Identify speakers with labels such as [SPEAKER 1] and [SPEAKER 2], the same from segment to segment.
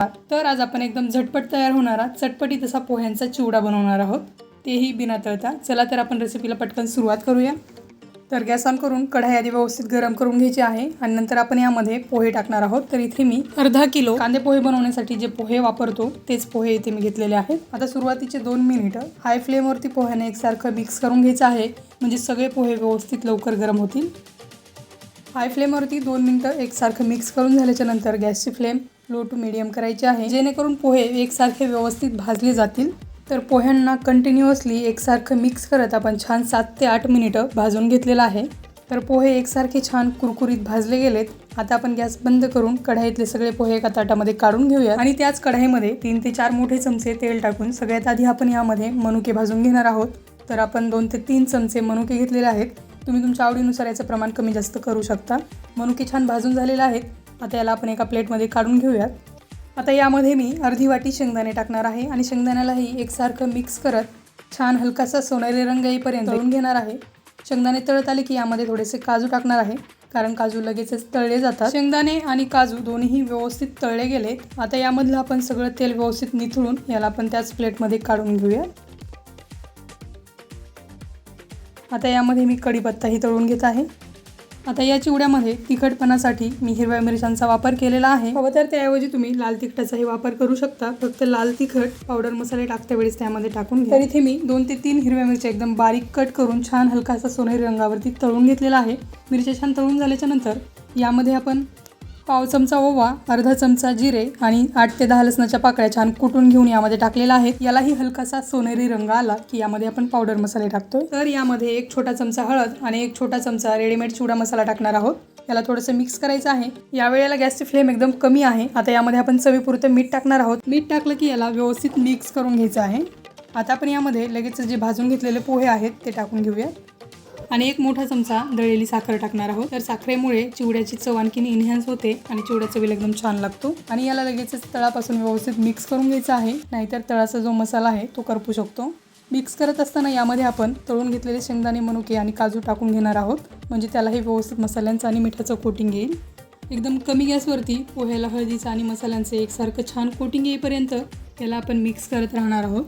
[SPEAKER 1] तर आज आपण एकदम झटपट तयार होणारा चटपटीत असा पोह्यांचा चिवडा बनवणार आहोत. तेही बिना तळता. चला तर आपण रेसिपीला पटकन सुरुवात करूया. तर गॅस ऑन करून कढाई आधी व्यवस्थित गरम करून घ्यायची आहे आणि नंतर आपण यामध्ये पोहे टाकणार आहोत. तर इथे मी अर्धा किलो कांदे पोहे बनवण्यासाठी जे पोहे वापरतो तेच पोहे इथे मी घेतलेले आहेत. आता सुरुवातीचे दोन मिनिटं हाय फ्लेमवरती पोह्याने एकसारखं मिक्स करून घ्यायचं आहे. म्हणजे सगळे पोहे व्यवस्थित लवकर गरम होतील. हाय फ्लेमवरती दोन मिनटं एकसारखं मिक्स करून झाल्याच्यानंतर गॅसची फ्लेम लो टू मिडियम करायचे आहे. जेणेकरून पोहे एकसारखे व्यवस्थित भाजले जातील. तर पोह्यांना कंटिन्युअसली एकसारखं मिक्स करत आपण छान सात ते आठ मिनिटं भाजून घेतलेलं आहे. तर पोहे एकसारखे छान कुरकुरीत भाजले गेलेत. आता आपण गॅस बंद करून कढाईतले सगळे पोहे एका ताटामध्ये काढून घेऊया आणि त्याच कढाईमध्ये तीन ते चार मोठे चमचे तेल टाकून सगळ्यात आधी आपण यामध्ये मनुके भाजून घेणार आहोत. तर आपण दोन ते तीन चमचे मनुके घेतलेले आहेत. तुम्ही तुमच्या आवडीनुसार याचं प्रमाण कमी जास्त करू शकता. मनुके छान भाजून झालेले आहेत. आता याला आपण एका प्लेटमध्ये काढून घेऊयात. आता यामध्ये मी अर्धी वाटी शेंगदाणे टाकणार आहे आणि शेंगदाण्यालाही एकसारखं मिक्स करत छान हलकासा सोनेरी रंग येईपर्यंत तळून घेणार आहे. शेंगदाणे तळत आले की यामध्ये थोडेसे काजू टाकणार आहे कारण काजू लगेचच तळले जातात. शेंगदाणे आणि काजू दोन्हीही व्यवस्थित तळले गेलेत आता यामधलं आपण सगळं तेल व्यवस्थित निथळून याला आपण त्याच प्लेटमध्ये काढून घेऊया. आता यामध्ये मी कढीपत्ताही तळून घेत आहे. आता या चिवड्यामध्ये तिखटपणासाठी मी हिरव्या मिरच्यांचा वापर केलेला आहे. हवं तर त्याऐवजी तुम्ही लाल तिखटाचाही वापर करू शकता. फक्त लाल तिखट पावडर मसाले टाकते वेळेस त्यामध्ये टाकून घ्या. तर इथे मी दोन ते तीन हिरव्या मिरच्या एकदम बारीक कट करून छान हलकासा सोनेरी रंगावरती तळून घेतलेला आहे. मिरच्या छान तळून झाल्याच्यानंतर यामध्ये आपण पाव चमचा ओवा अर्धा चमचा जिरे आणि आठ ते दहा लसणाच्या पाकळ्या छान कुटून घेऊन यामध्ये टाकलेला आहे. यालाही हलकासा सोनेरी रंग आला की यामध्ये आपण पावडर मसाले टाकतोय. तर यामध्ये एक छोटा चमचा हळद आणि एक छोटा चमचा रेडीमेड चिवडा मसाला टाकणार आहोत. याला थोडंसं मिक्स करायचं आहे. यावेळेला गॅसची फ्लेम एकदम कमी आहे. आता यामध्ये आपण चवीपुरतं मीठ टाकणार आहोत. मीठ टाकलं की याला व्यवस्थित मिक्स करून घ्यायचं आहे. आता आपण यामध्ये लगेच जे भाजून घेतलेले पोहे आहेत ते टाकून घेऊया आणि एक मोठा चमचा दळलेली साखर टाकणार आहोत. तर साखरेमुळे चिवड्याची चव आणखीन इन्हान्स होते आणि चिवड्या चवीला एकदम छान लागतो. आणि याला लगेचच तळापासून व्यवस्थित मिक्स करून घ्यायचा आहे. नाहीतर तळाचा जो मसाला आहे तो करपू शकतो. मिक्स करत असताना यामध्ये आपण तळून घेतलेले शेंगदाणे मनुके आणि काजू टाकून घेणार आहोत. म्हणजे त्यालाही व्यवस्थित मसाल्यांचं आणि मिठाचं कोटिंग येईल. एकदम कमी गॅसवरती पोह्याला हळदीचं आणि मसाल्यांचं एकसारखं छान कोटिंग येईपर्यंत याला आपण मिक्स करत राहणार आहोत.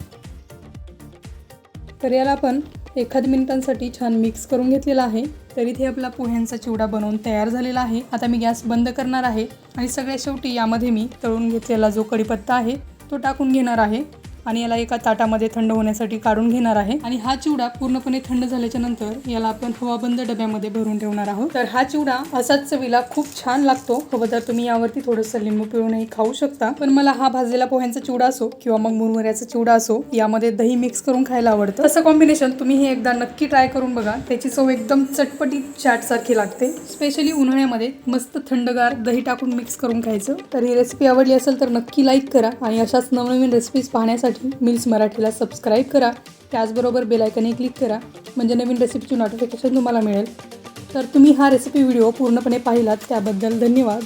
[SPEAKER 1] तर याला आपण एखाद मिनिटांसाठी छान मिक्स करून घेतलेला आहे. तर इथे आपला पोह्यांचा चिवडा बनवून तयार झालेला आहे. आता मी गॅस बंद करणार आहे आणि सगळ्या शेवटी यामध्ये मी तळून घेतलेला जो कढीपत्ता आहे तो टाकून घेणार आहे. आणि याला एका ताटामध्ये थंड होण्यासाठी काढून घेणार आहे. आणि हा चिवडा पूर्णपणे थंड झाल्याच्यानंतर याला आपण हवाबंद डब्यामध्ये भरून ठेवणार आहोत. तर हा चिवडा असाच चवीला खूप छान लागतो. हवं तर तुम्ही यावरती थोडंसं लिंबू पिळूनही खाऊ शकता. पण मला हा भाजलेला पोह्यांचा चिवडा असो किंवा मग मुरमुऱ्याचा चिवडा असो यामध्ये दही मिक्स करून खायला आवडतं. असं कॉम्बिनेशन तुम्ही हे एकदा नक्की ट्राय करून बघा. त्याची चव एकदम चटपटीत चाट सारखी लागते. स्पेशली उन्हाळ्यामध्ये मस्त थंडगार दही टाकून मिक्स करून खायचं. तर ही रेसिपी आवडली असेल तर नक्की लाईक करा. आणि अशाच नवनवीन रेसिपीज पाहण्यासाठी मिल्स मराठीला सबस्क्राईब करा. त्याचबरोबर बेलायकने क्लिक करा. म्हणजे नवीन रेसिपीची नोटिफिकेशन तुम्हाला मिळेल. तर तुम्ही हा रेसिपी व्हिडिओ पूर्णपणे पाहिलात त्याबद्दल धन्यवाद.